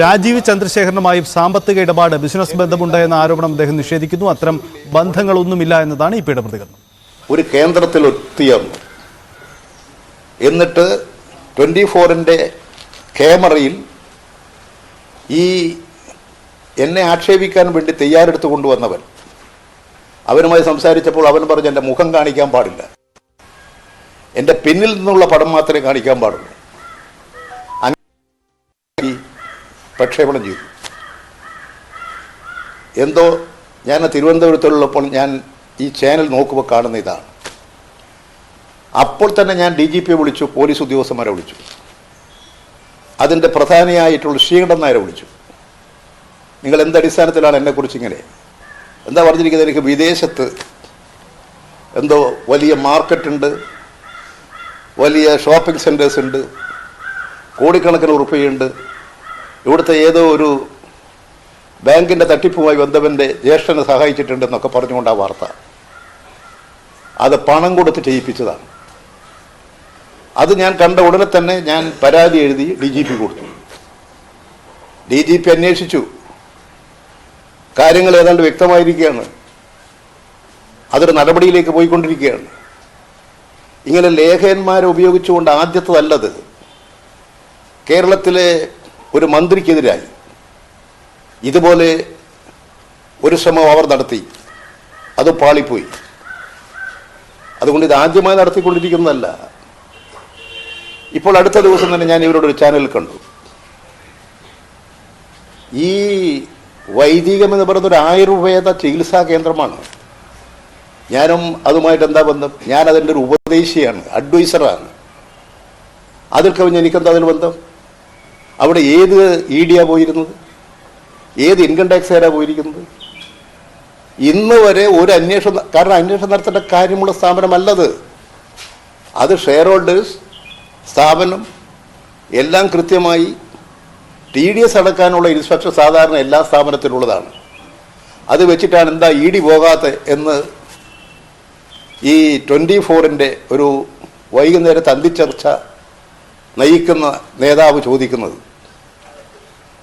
രാജീവ് ചന്ദ്രശേഖരനുമായും സാമ്പത്തിക ഇടപാട് ബിസിനസ് ബന്ധമുണ്ട് എന്ന ആരോപണം അദ്ദേഹം നിഷേധിക്കുന്നു. അത്തരം ബന്ധങ്ങളൊന്നുമില്ല എന്നതാണ് ഇപ്പോ പ്രതികരണം. ഒരു കേന്ദ്രത്തിൽ ഒത്തുയർന്നു എന്നിട്ട് ട്വന്റി ഫോറിന്റെ ക്യാമറയിൽ ഈ എന്നെ ആക്ഷേപിക്കാൻ വേണ്ടി തയ്യാറെടുത്ത് കൊണ്ടുവന്നവൻ. അവനുമായി സംസാരിച്ചപ്പോൾ അവൻ പറഞ്ഞു എന്റെ മുഖം കാണിക്കാൻ പാടില്ല. എന്റെ പിന്നിൽ നിന്നുള്ള പടം മാത്രമേ കാണിക്കാൻ പാടുള്ളൂ. പ്രക്ഷേപണം ചെയ്തു. എന്തോ ഞാൻ തിരുവനന്തപുരത്തുള്ളപ്പോൾ ഞാൻ ഈ ചാനൽ നോക്കുമ്പോൾ കാണുന്ന ഇതാണ്. അപ്പോൾ തന്നെ ഞാൻ ഡി ജി പിയെ വിളിച്ചു പോലീസ് ഉദ്യോഗസ്ഥന്മാരെ വിളിച്ചു. അതിന്റെ പ്രധാനിയായിട്ടുള്ള ശ്രീകണ്ഠൻ നായരെ വിളിച്ചു. നിങ്ങൾ എന്ത് അടിസ്ഥാനത്തിലാണ് എന്നെക്കുറിച്ച് ഇങ്ങനെ? എന്താ പറഞ്ഞിരിക്കുന്നത്? എനിക്ക് വിദേശത്ത് എന്തോ വലിയ മാർക്കറ്റ് ഉണ്ട് വലിയ ഷോപ്പിംഗ് സെന്റേഴ്സ് ഉണ്ട് കോടിക്കണക്കിന് ഉറുപ്പിയുണ്ട് ഇവിടുത്തെ ഏതോ ഒരു ബാങ്കിന്റെ തട്ടിപ്പുമായി ബന്ധവന്റെ ജ്യേഷ്ഠനെ സഹായിച്ചിട്ടുണ്ടെന്നൊക്കെ പറഞ്ഞുകൊണ്ട് ആ വാർത്ത. അത് പണം കൊടുത്ത് ചെയ്യിപ്പിച്ചതാണ്. അത് ഞാൻ കണ്ട ഉടനെ തന്നെ ഞാൻ പരാതി എഴുതി ഡി ജി പി കൊടുത്തു. ഡി ജി പി അന്വേഷിച്ചു. കാര്യങ്ങൾ ഏതാണ്ട് വ്യക്തമായിരിക്കുകയാണ്. അതൊരു നടപടിയിലേക്ക് പോയിക്കൊണ്ടിരിക്കുകയാണ്. ഇങ്ങനെ ലേഖകന്മാരെ ഉപയോഗിച്ചുകൊണ്ട് ആദ്യത്തതല്ലത്. കേരളത്തിലെ ഒരു മന്ത്രിക്കെതിരായി. ഇതുപോലെ ഒരു ശ്രമം അവർ നടത്തി. അത് പാളിപ്പോയി. അതുകൊണ്ട് ഇത് ആദ്യമായി നടത്തിക്കൊണ്ടിരിക്കുന്നതല്ല. ഇപ്പോൾ അടുത്ത ദിവസം തന്നെ ഞാൻ ഇവരോട് ഒരു ചാനൽ കണ്ടു. ഈ വൈദികം എന്ന് പറയുന്ന ഒരു ആയുർവേദ ചികിത്സാ കേന്ദ്രമാണ്. ഞാനും അതുമായിട്ട് എന്താ ബന്ധം? ഞാൻ അതിന്റെ ഒരു ഉപദേശിയാണ് അഡ്വൈസറാണ്. അതിൽ കവിഞ്ഞ് എനിക്കെന്താ അതിൽ ബന്ധം? അവിടെ ഏത് ഇ ഡിയാണ് പോയിരുന്നത്? ഏത് ഇൻകം ടാക്സുകാരാണ് പോയിരിക്കുന്നത്? ഇന്ന് വരെ ഒരു അന്വേഷണം കാരണം അന്വേഷണം നടത്തേണ്ട കാര്യമുള്ള സ്ഥാപനമല്ലത്. അത് ഷെയർ ഹോൾഡേഴ്സ് സ്ഥാപനം എല്ലാം കൃത്യമായി ടി ഡി എസ് അടക്കാനുള്ള ഇൻസ്പെക്ഷൻ സാധാരണ എല്ലാ സ്ഥാപനത്തിലുള്ളതാണ്. അത് വെച്ചിട്ടാണ് എന്താ ഇ ഡി പോകാത്ത എന്ന് ഈ ട്വന്റി ഫോറിന്റെ ഒരു വൈകുന്നേരത്തെ അന്തിച്ചർച്ച നയിക്കുന്ന നേതാവ് ചോദിക്കുന്നത്.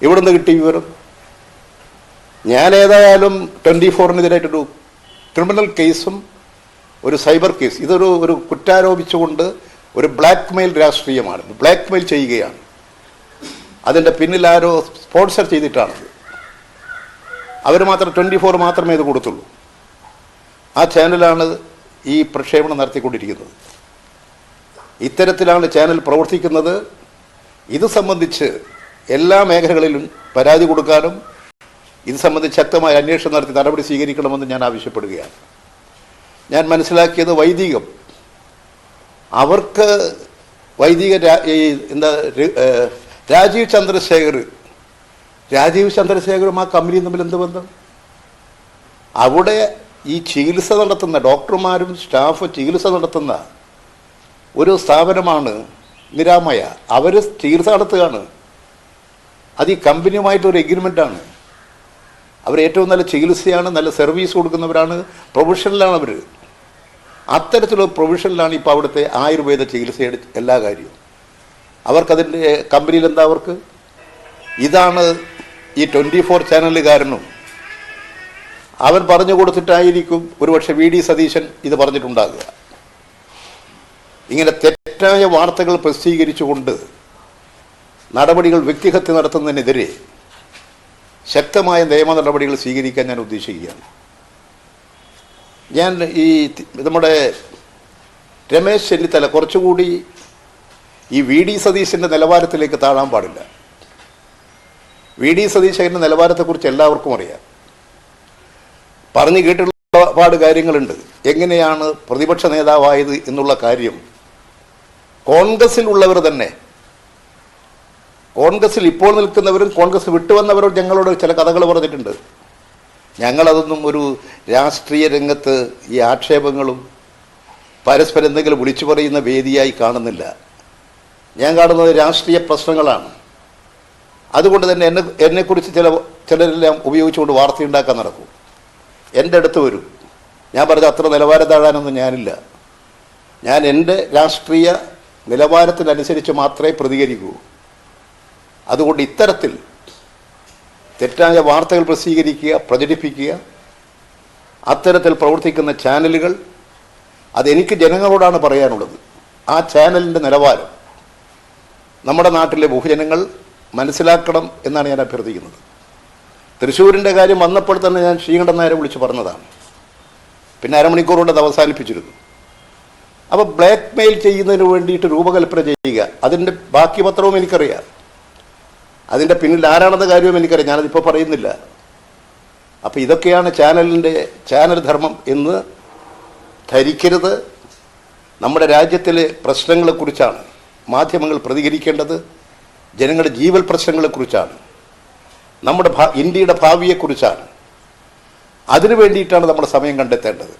ഇവിടുന്ന് കിട്ടി വിവരം. ഞാൻ ഏതായാലും ട്വന്റി ഫോറിനെതിരായിട്ടൊരു ക്രിമിനൽ കേസും ഒരു സൈബർ കേസ് ഇതൊരു ഒരു കുറ്റാരോപിച്ചുകൊണ്ട് ഒരു ബ്ലാക്ക് മെയിൽ രാഷ്ട്രീയമാണ്. ബ്ലാക്ക് മെയിൽ ചെയ്യുകയാണ്. അതിന്റെ പിന്നിൽ ആരോ സ്പോൺസർ ചെയ്തിട്ടാണത് അവർ മാത്രം ട്വന്റി ഫോർ മാത്രമേ ഇത് കൊടുത്തുള്ളൂ. ആ ചാനലാണ് ഈ പ്രക്ഷേപണം നടത്തിക്കൊണ്ടിരിക്കുന്നത്. ഇത്തരത്തിലാണ് ചാനൽ പ്രവർത്തിക്കുന്നത്. ഇത് സംബന്ധിച്ച് എല്ലാ മേഖലകളിലും പരാതി കൊടുക്കാനും ഇത് സംബന്ധിച്ച് ശക്തമായ അന്വേഷണം നടത്തി നടപടി സ്വീകരിക്കണമെന്ന് ഞാൻ ആവശ്യപ്പെടുകയാണ്. ഞാൻ മനസ്സിലാക്കിയത് വൈദികം. അവർക്ക് വൈദിക ഈ എന്താ രാജീവ് ചന്ദ്രശേഖർ രാജീവ് ചന്ദ്രശേഖറും ആ കമ്പനിയും തമ്മിൽ എന്ത് ബന്ധം? അവിടെ ഈ ചികിത്സ നടത്തുന്ന ഡോക്ടർമാരും സ്റ്റാഫ് ചികിത്സ നടത്തുന്ന ഒരു സ്ഥാപനമാണ് നിരാമയ. അവർ ചികിത്സ നടത്തുകയാണ്. അത് ഈ കമ്പനിയുമായിട്ടൊരു ആണ്. അവർ ഏറ്റവും നല്ല ചികിത്സയാണ് നല്ല സർവീസ് കൊടുക്കുന്നവരാണ് പ്രൊഫഷണലാണ് അവർ അത്തരത്തിലുള്ള പ്രൊഫഷണലാണ് ഇപ്പോൾ അവിടുത്തെ ആയുർവേദ ചികിത്സയുടെ എല്ലാ കാര്യവും. അവർക്കതിന്റെ കമ്പനിയിൽ എന്താ അവർക്ക്? ഇതാണ് ഈ ട്വന്റി ഫോർ ചാനലുകാരനും അവൻ പറഞ്ഞു കൊടുത്തിട്ടായിരിക്കും ഒരുപക്ഷെ വി ഡി സതീശൻ ഇത് പറഞ്ഞിട്ടുണ്ടാകുക. ഇങ്ങനെ തെറ്റായ വാർത്തകൾ പ്രസിദ്ധീകരിച്ചുകൊണ്ട് നടപടികൾ വ്യക്തിഹത്യ നടത്തുന്നതിനെതിരെ ശക്തമായ നിയമ നടപടികൾ സ്വീകരിക്കാൻ ഞാൻ ഉദ്ദേശിക്കുകയാണ്. ഞാൻ ഈ നമ്മുടെ രമേശ് ചെന്നിത്തല കുറച്ചുകൂടി ഈ വി ഡി സതീശന്റെ നിലവാരത്തിലേക്ക് താഴാൻ പാടില്ല. വി ഡി സതീശന്റെ നിലവാരത്തെക്കുറിച്ച് എല്ലാവർക്കും അറിയാം. പറഞ്ഞു കേട്ടിട്ടുള്ള ഒരുപാട് കാര്യങ്ങളുണ്ട്. എങ്ങനെയാണ് പ്രതിപക്ഷ നേതാവായത് എന്നുള്ള കാര്യം കോൺഗ്രസിലുള്ളവർ തന്നെ കോൺഗ്രസിൽ ഇപ്പോൾ നിൽക്കുന്നവരും കോൺഗ്രസ് വിട്ടുവന്നവരും ഞങ്ങളോട് ചില കഥകൾ പറഞ്ഞിട്ടുണ്ട്. ഞങ്ങളതൊന്നും ഒരു രാഷ്ട്രീയ രംഗത്ത് ഈ ആക്ഷേപങ്ങളും പരസ്പരം എന്തെങ്കിലും വിളിച്ചു പറയുന്ന വേദിയായി കാണുന്നില്ല. ഞാൻ കാണുന്നത് രാഷ്ട്രീയ പ്രശ്നങ്ങളാണ്. അതുകൊണ്ട് തന്നെ എന്നെ എന്നെക്കുറിച്ച് ചില ചിലരെല്ലാം ഉപയോഗിച്ചുകൊണ്ട് വാർത്തയുണ്ടാക്കാൻ നടക്കും. എന്റെ അടുത്ത് വരും. ഞാൻ പറഞ്ഞ അത്ര നിലവാരം താഴാനൊന്നും ഞാനില്ല. ഞാൻ എന്റെ രാഷ്ട്രീയ നിലവാരത്തിനനുസരിച്ച് മാത്രമേ പ്രതികരിക്കൂ. അതുകൊണ്ട് ഇത്തരത്തിൽ തെറ്റായ വാർത്തകൾ പ്രസിദ്ധീകരിക്കുക പ്രചരിപ്പിക്കുക അത്തരത്തിൽ പ്രവർത്തിക്കുന്ന ചാനലുകൾ അതെനിക്ക് ജനങ്ങളോടാണ് പറയാനുള്ളത്. ആ ചാനലിന്റെ നിലവാരം നമ്മുടെ നാട്ടിലെ ബഹുജനങ്ങൾ മനസ്സിലാക്കണം എന്നാണ് ഞാൻ അഭ്യർത്ഥിക്കുന്നത്. തൃശ്ശൂരിന്റെ കാര്യം വന്നപ്പോൾ തന്നെ ഞാൻ ശ്രീകണ്ഠൻ നായരെ വിളിച്ച് പറഞ്ഞതാണ്. പിന്നെ അരമണിക്കൂർ കൊണ്ട് അത് അവസാനിപ്പിച്ചിരുന്നു. അപ്പോൾ ബ്ലാക്ക് മെയിൽ ചെയ്യുന്നതിന് വേണ്ടിയിട്ട് രൂപകൽപ്പന ചെയ്യുക അതിന്റെ ബാക്കി പത്രവും എനിക്കറിയാം. അതിന്റെ പിന്നിൽ ആരാണെന്ന കാര്യവും എനിക്കറിയാം. ഞാനതിപ്പോൾ പറയുന്നില്ല. അപ്പോൾ ഇതൊക്കെയാണ് ചാനലിന്റെ ചാനൽ ധർമ്മം എന്ന് ധരിക്കരുത്. നമ്മുടെ രാജ്യത്തിലെ പ്രശ്നങ്ങളെക്കുറിച്ചാണ് മാധ്യമങ്ങൾ പ്രതികരിക്കേണ്ടത്. ജനങ്ങളുടെ ജീവൽ പ്രശ്നങ്ങളെക്കുറിച്ചാണ് നമ്മുടെ ഭാ ഇന്ത്യയുടെ ഭാവിയെക്കുറിച്ചാണ് അതിനു വേണ്ടിയിട്ടാണ് നമ്മുടെ സമയം കണ്ടെത്തേണ്ടത്.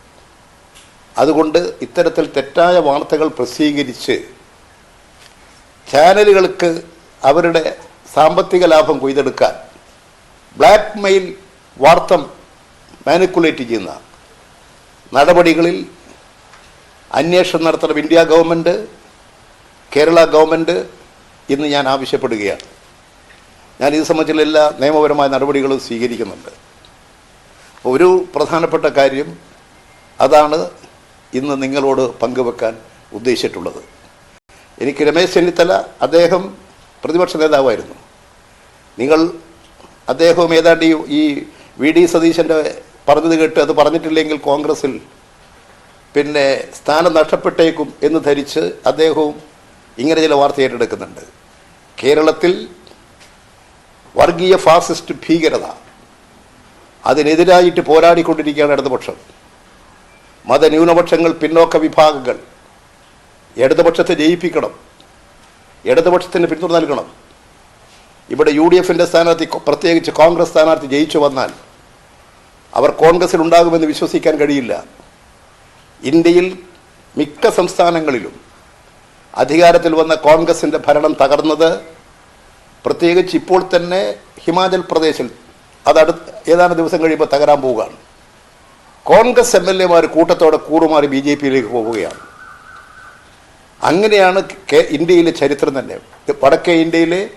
അതുകൊണ്ട് ഇത്തരത്തിൽ തെറ്റായ വാർത്തകൾ പ്രസിദ്ധീകരിച്ച് ചാനലുകൾക്ക് അവരുടെ സാമ്പത്തിക ലാഭം കൊയ്തെടുക്കാൻ. ബ്ലാക്ക് മെയിൽ വാർത്ത മാനിക്കുലേറ്റ് ചെയ്യുന്ന നടപടികളിൽ അന്വേഷണം നടത്തണം. ഇന്ത്യ ഗവൺമെന്റ് കേരള ഗവൺമെന്റ് ഇന്ന് ഞാൻ ആവശ്യപ്പെടുകയാണ്. ഞാൻ ഇത് സംബന്ധിച്ചുള്ള എല്ലാ നിയമപരമായ നടപടികളും സ്വീകരിക്കുന്നുണ്ട്. ഒരു പ്രധാനപ്പെട്ട കാര്യം അതാണ് ഇന്ന് നിങ്ങളോട് പങ്കുവെക്കാൻ ഉദ്ദേശിച്ചിട്ടുള്ളത്. എനിക്ക് രമേശ് ചെന്നിത്തല അദ്ദേഹം പ്രതിപക്ഷ നേതാവായിരുന്നു. നിങ്ങൾ അദ്ദേഹവും ഏതാണ്ട് ഈ- വി ഡി സതീശന്റെ പറഞ്ഞത് കേട്ട് അത് പറഞ്ഞിട്ടില്ലെങ്കിൽ കോൺഗ്രസിൽ പിന്നെ സ്ഥാനം നഷ്ടപ്പെട്ടേക്കും എന്ന് ധരിച്ച് അദ്ദേഹവും ഇങ്ങനെ ചില വാർത്ത ഏറ്റെടുക്കുന്നുണ്ട്. കേരളത്തിൽ വർഗീയ ഫാസിസ്റ്റ് ഭീകരത അതിനെതിരായിട്ട് പോരാടിക്കൊണ്ടിരിക്കുകയാണ് ഇടതുപക്ഷം. മതന്യൂനപക്ഷങ്ങൾ പിന്നോക്ക വിഭാഗങ്ങൾ ഇടതുപക്ഷത്തെ ജയിപ്പിക്കണം. ഇടതുപക്ഷത്തിന് പിന്തുണ നൽകണം. ഇവിടെ യു ഡി എഫിന്റെ സ്ഥാനാർത്ഥി പ്രത്യേകിച്ച് കോൺഗ്രസ് സ്ഥാനാർത്ഥി ജയിച്ചു വന്നാൽ അവർ കോൺഗ്രസിൽ ഉണ്ടാകുമെന്ന് വിശ്വസിക്കാൻ കഴിയില്ല. ഇന്ത്യയിൽ മിക്ക സംസ്ഥാനങ്ങളിലും അധികാരത്തിൽ വന്ന കോൺഗ്രസിന്റെ ഭരണം തകർന്നത് പ്രത്യേകിച്ച് ഇപ്പോൾ തന്നെ ഹിമാചൽ പ്രദേശിൽ അത് ഏതാനും ദിവസം കഴിയുമ്പോൾ തകരാൻ പോവുകയാണ്. കോൺഗ്രസ് എം എൽ എമാർ കൂട്ടത്തോടെ കൂറുമാറി ബി ജെ പിയിലേക്ക് പോവുകയാണ്. അങ്ങനെയാണ് ഇന്ത്യയിലെ ചരിത്രം തന്നെ. വടക്കേ ഇന്ത്യയിലെ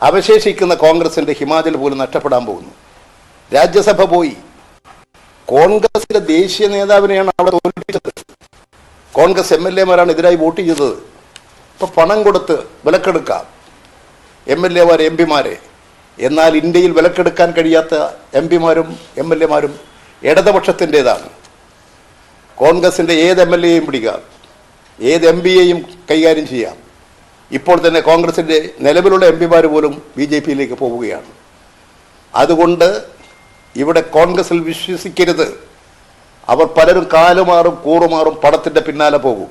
അവശേഷിക്കുന്ന കോൺഗ്രസിന്റെ ഹിമാചൽ പോലും നഷ്ടപ്പെടാൻ പോകുന്നു. രാജ്യസഭ പോയി. കോൺഗ്രസിലെ ദേശീയ നേതാവിനെയാണ് അവിടെ തോൽപ്പിച്ചത്. കോൺഗ്രസ് എം എൽ എമാരാണ് എതിരായി വോട്ട് ചെയ്തത്. ഇപ്പൊ പണം കൊടുത്ത് വിലക്കെടുക്കാം. എം എൽ എമാർ എം പിമാരെ. എന്നാൽ ഇന്ത്യയിൽ വിലക്കെടുക്കാൻ കഴിയാത്ത എം പിമാരും എം എൽ എമാരും ഇടതുപക്ഷത്തിന്റെതാണ് കോൺഗ്രസിന്റെ ഏത് എം എൽ എയും പിടിക്കാം. ഏത് എം പിയെയും കൈകാര്യം ചെയ്യാം. ഇപ്പോൾ തന്നെ കോൺഗ്രസിന്റെ നിലവിലുള്ള എം പിമാർ പോലും ബി ജെ പിയിലേക്ക് പോവുകയാണ്. അതുകൊണ്ട് ഇവിടെ കോൺഗ്രസിൽ വിശ്വസിക്കരുത്. അവർ പലരും കാലുമാറും കൂറുമാറും പടത്തിന്റെ പിന്നാലെ പോകും.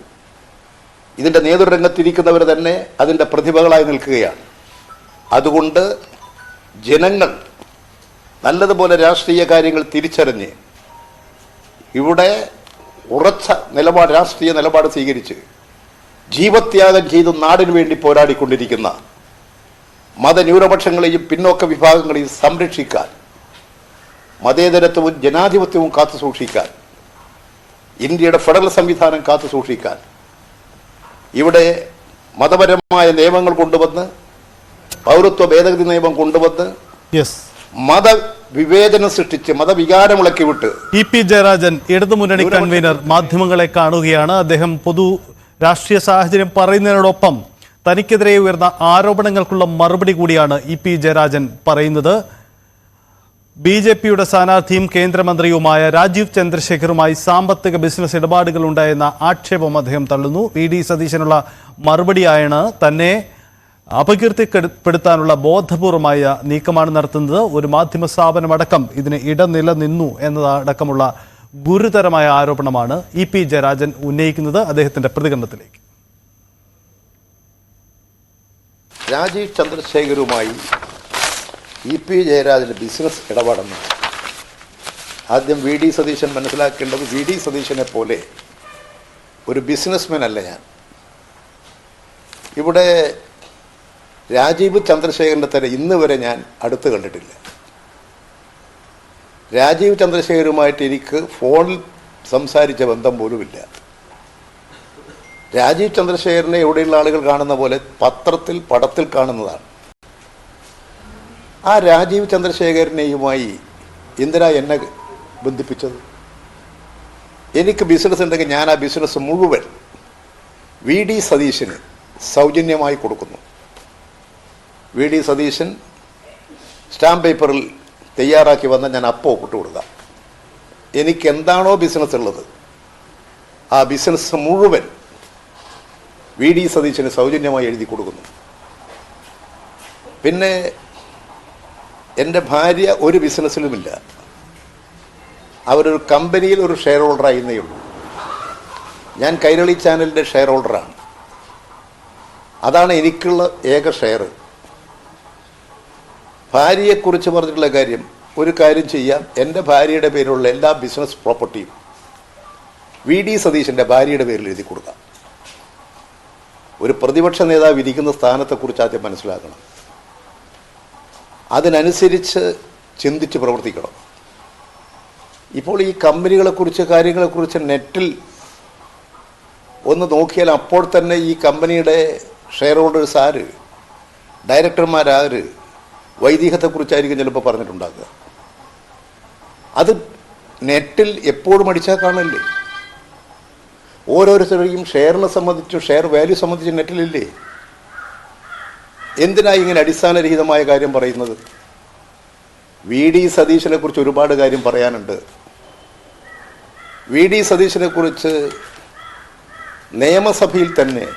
ഇതിന്റെ നേതൃരംഗത്തിരിക്കുന്നവർ തന്നെ അതിന്റെ പ്രതിഭകളായി നിൽക്കുകയാണ്. അതുകൊണ്ട് ജനങ്ങൾ നല്ലതുപോലെ രാഷ്ട്രീയ കാര്യങ്ങൾ തിരിച്ചറിഞ്ഞ് ഇവിടെ ഉറച്ച നിലപാട് രാഷ്ട്രീയ നിലപാട് സ്വീകരിച്ച് ജീവത്യാഗം ചെയ്ത് നാടിനു വേണ്ടി പോരാടിക്കൊണ്ടിരിക്കുന്ന മതന്യൂനപക്ഷങ്ങളെയും പിന്നോക്ക വിഭാഗങ്ങളെയും സംരക്ഷിക്കാൻ മതേതരത്വവും ജനാധിപത്യവും കാത്തു സൂക്ഷിക്കാൻ ഇന്ത്യയുടെ ഫെഡറൽ സംവിധാനം കാത്തു സൂക്ഷിക്കാൻ ഇവിടെ മതപരമായ നിയമങ്ങൾ കൊണ്ടുവന്ന് പൗരത്വ ഭേദഗതി നിയമം കൊണ്ടുവന്ന് യെസ് മതവിവേചനം സൃഷ്ടിച്ച് മതവികാരമുളക്കി വിട്ട് ഇ പി ജയരാജൻ ഇടതുമുന്നണി കൺവീനർ മാധ്യമങ്ങളെ കാണുകയാണ്. അദ്ദേഹം പൊതു രാഷ്ട്രീയ സാഹചര്യം പറയുന്നതിനോടൊപ്പം തനിക്കെതിരെ ഉയർന്ന ആരോപണങ്ങൾക്കുള്ള മറുപടി കൂടിയാണ് ഇ പി ജയരാജൻ പറയുന്നത്. ബി ജെ പിയുടെ സ്ഥാനാർത്ഥിയും കേന്ദ്രമന്ത്രിയുമായ രാജീവ് ചന്ദ്രശേഖറുമായി സാമ്പത്തിക ബിസിനസ് ഇടപാടുകൾ ഉണ്ടായെന്ന ആക്ഷേപം അദ്ദേഹം തള്ളുന്നു. വി ഡി സതീശനുള്ള മറുപടിയായാണ് തന്നെ അപകീർത്തിപ്പെടുത്താനുള്ള ബോധപൂർവമായ നീക്കമാണ് നടത്തുന്നത്. ഒരു മാധ്യമ സ്ഥാപനമടക്കം ഇതിന് ഇടനില നിന്നു എന്നതടക്കമുള്ള ഗുരുതരമായ ആരോപണമാണ് ഇ പി ജയരാജൻ ഉന്നയിക്കുന്നത് അദ്ദേഹത്തിന്റെ പ്രതികരണത്തിലേക്ക്. രാജീവ് ചന്ദ്രശേഖരുമായി ഇ പി ജയരാജന്റെ ബിസിനസ് ഇടപാടെന്ന്. ആദ്യം വി ഡി സതീശൻ മനസ്സിലാക്കേണ്ടത് വി ഡി സതീശനെ പോലെ ഒരു ബിസിനസ്മാൻ അല്ല ഞാൻ. ഇവിടെ രാജീവ് ചന്ദ്രശേഖരന്റെ തന്നെ ഇന്ന് വരെ ഞാൻ അടുത്ത് കണ്ടിട്ടില്ല. രാജീവ് ചന്ദ്രശേഖരുമായിട്ട് എനിക്ക് ഫോണിൽ സംസാരിച്ച ബന്ധം പോലുമില്ല. രാജീവ് ചന്ദ്രശേഖരനെ എവിടെയുള്ള ആളുകൾ കാണുന്ന പോലെ പത്രത്തിൽ പടത്തിൽ കാണുന്നതാണ്. ആ രാജീവ് ചന്ദ്രശേഖരനെയുമായി എന്തിനാ എന്നെ ബന്ധിപ്പിച്ചത്? എനിക്ക് ബിസിനസ് ഉണ്ടെങ്കിൽ ഞാൻ ആ ബിസിനസ് മുഴുവൻ വി ഡി സതീശന് സൗജന്യമായി കൊടുക്കുന്നു. വി ഡി സതീശൻ സ്റ്റാമ്പ് പേപ്പറിൽ തയ്യാറാക്കി വന്ന ഞാൻ അപ്പോ ഒപ്പിട്ട് കൊടുക്കാം. എനിക്ക് എന്താണോ ബിസിനസ് ഉള്ളത് ആ ബിസിനസ് മുഴുവൻ വി ഡി സതീശന് സൗജന്യമായി എഴുതി കൊടുക്കുന്നു. പിന്നെ എന്റെ ഭാര്യ ഒരു ബിസിനസ്സിലുമില്ല അവരൊരു കമ്പനിയിൽ ഒരു ഷെയർ ഹോൾഡർ ആയിരുന്നേ ഉള്ളൂ. ഞാൻ കൈരളി ചാനലിന്റെ ഷെയർ ഹോൾഡറാണ് അതാണ് എനിക്കുള്ള ഏക ഷെയർ ഭാര്യയെക്കുറിച്ച് പറഞ്ഞിട്ടുള്ള കാര്യം ഒരു കാര്യം ചെയ്യാം. എന്റെ ഭാര്യയുടെ പേരിലുള്ള എല്ലാ ബിസിനസ് പ്രോപ്പർട്ടിയും വി ഡി സതീശന്റെ ഭാര്യയുടെ പേരിൽ എഴുതി കൊടുക്കാം. ഒരു പ്രതിപക്ഷ നേതാവ് ഇരിക്കുന്ന സ്ഥാനത്തെക്കുറിച്ച് ആദ്യം മനസ്സിലാക്കണം. അതിനനുസരിച്ച് ചിന്തിച്ച് പ്രവർത്തിക്കണം. ഇപ്പോൾ ഈ കമ്പനികളെക്കുറിച്ച് കാര്യങ്ങളെക്കുറിച്ച് നെറ്റിൽ ഒന്ന് നോക്കിയാൽ അപ്പോൾ തന്നെ ഈ കമ്പനിയുടെ ഷെയർ ഹോൾഡേഴ്സ് ആര്? ഡയറക്ടർമാരാര്? വൈദികത്തെക്കുറിച്ചായിരിക്കും ചിലപ്പോൾ പറഞ്ഞിട്ടുണ്ടാക്കുക അത് നെറ്റിൽ എപ്പോഴും അടിച്ചാൽ കാണല്ലേ ഓരോരുത്തരെയും ഷെയറിനെ സംബന്ധിച്ചും ഷെയർ വാല്യൂ സംബന്ധിച്ച് നെറ്റിലില്ലേ? എന്തിനാ ഇങ്ങനെ അടിസ്ഥാനരഹിതമായ കാര്യം പറയുന്നത്? വി ഡി സതീശനെ കുറിച്ച് ഒരുപാട് കാര്യം പറയാനുണ്ട്. വി ഡി സതീശനെ കുറിച്ച് നിയമസഭയിൽ തന്നെ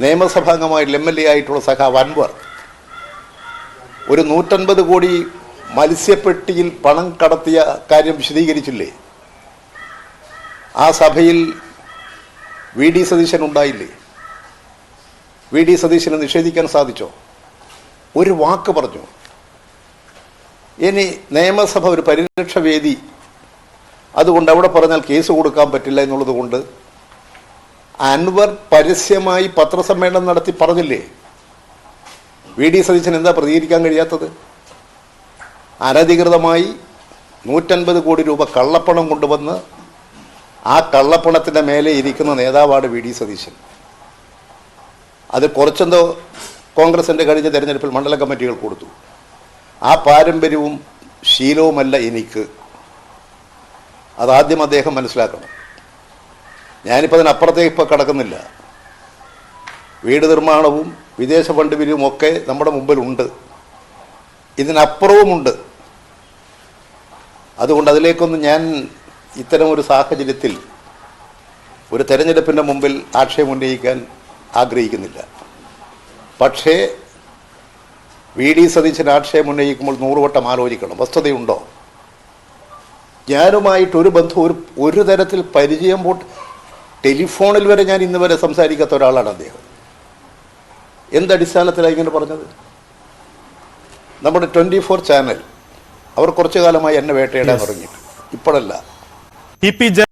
നിയമസഭാംഗമായിട്ടുള്ള എം എൽ എ ആയിട്ടുള്ള സഖാവ് അൻവർ ഒരു നൂറ്റൻപത് കോടി മത്സ്യപ്പെട്ടിയിൽ പണം കടത്തിയ കാര്യം വിശദീകരിച്ചില്ലേ? ആ സഭയിൽ വി ഡി സതീശൻ ഉണ്ടായില്ലേ? വി ഡി സതീശനെ നിഷേധിക്കാൻ സാധിച്ചോ? ഒരു വാക്ക് പറഞ്ഞു. ഇനി നിയമസഭ ഒരു പരിരക്ഷ വേദി അതുകൊണ്ട് അവിടെ പറഞ്ഞാൽ കേസ് കൊടുക്കാൻ പറ്റില്ല എന്നുള്ളത് കൊണ്ട് അൻവർ പരസ്യമായി പത്രസമ്മേളനം നടത്തി പറഞ്ഞില്ലേ? വി ഡി സതീശൻ എന്താ പ്രതികരിക്കാൻ കഴിയാത്തത്? അനധികൃതമായി നൂറ്റൻപത് കോടി രൂപ കള്ളപ്പണം കൊണ്ടുവന്ന് ആ കള്ളപ്പണത്തിന്റെ മേലെ ഇരിക്കുന്ന നേതാവാണ് വി ഡി സതീശൻ. അത് കുറച്ചെന്തോ കോൺഗ്രസിന്റെ കഴിഞ്ഞ തെരഞ്ഞെടുപ്പിൽ മണ്ഡല കമ്മിറ്റികൾ കൊടുത്തു. ആ പാരമ്പര്യവും ശീലവുമല്ല എനിക്ക്. അതാദ്യം അദ്ദേഹം മനസ്സിലാക്കണം. ഞാനിപ്പോൾ അതിനപ്പുറത്തേക്ക് ഇപ്പോൾ കടക്കുന്നില്ല. വീട് നിർമ്മാണവും വിദേശ ഫണ്ട് ഒക്കെ നമ്മുടെ മുമ്പിലുണ്ട്. ഇതിനപ്പുറവുമുണ്ട്. അതുകൊണ്ട് അതിലേക്കൊന്നും ഞാൻ ഇത്തരം ഒരു സാഹചര്യത്തിൽ ഒരു തെരഞ്ഞെടുപ്പിന്റെ മുമ്പിൽ ആക്ഷേപം ഉന്നയിക്കാൻ ആഗ്രഹിക്കുന്നില്ല. പക്ഷേ വി ഡി സതീശൻ ആക്ഷേപം ഉന്നയിക്കുമ്പോൾ നൂറുവട്ടം ആലോചിക്കണം. വസ്തുതയുണ്ടോ? ഞാനുമായിട്ട് ഒരു ബന്ധം ഒരു ഒരു തരത്തിൽ പരിചയം പോട്ട് ടെലിഫോണിൽ വരെ ഞാൻ ഇന്ന് വരെ സംസാരിക്കാത്ത ഒരാളാണ് അദ്ദേഹം. എന്തടിസ്ഥാനത്തിലാണ് ഇങ്ങനെ പറഞ്ഞത്? നമ്മുടെ ട്വന്റി ഫോർ ചാനൽ അവർ കുറച്ചു കാലമായി എന്നെ വേട്ടയിടാൻ തുടങ്ങി ഇപ്പോഴല്ല. E P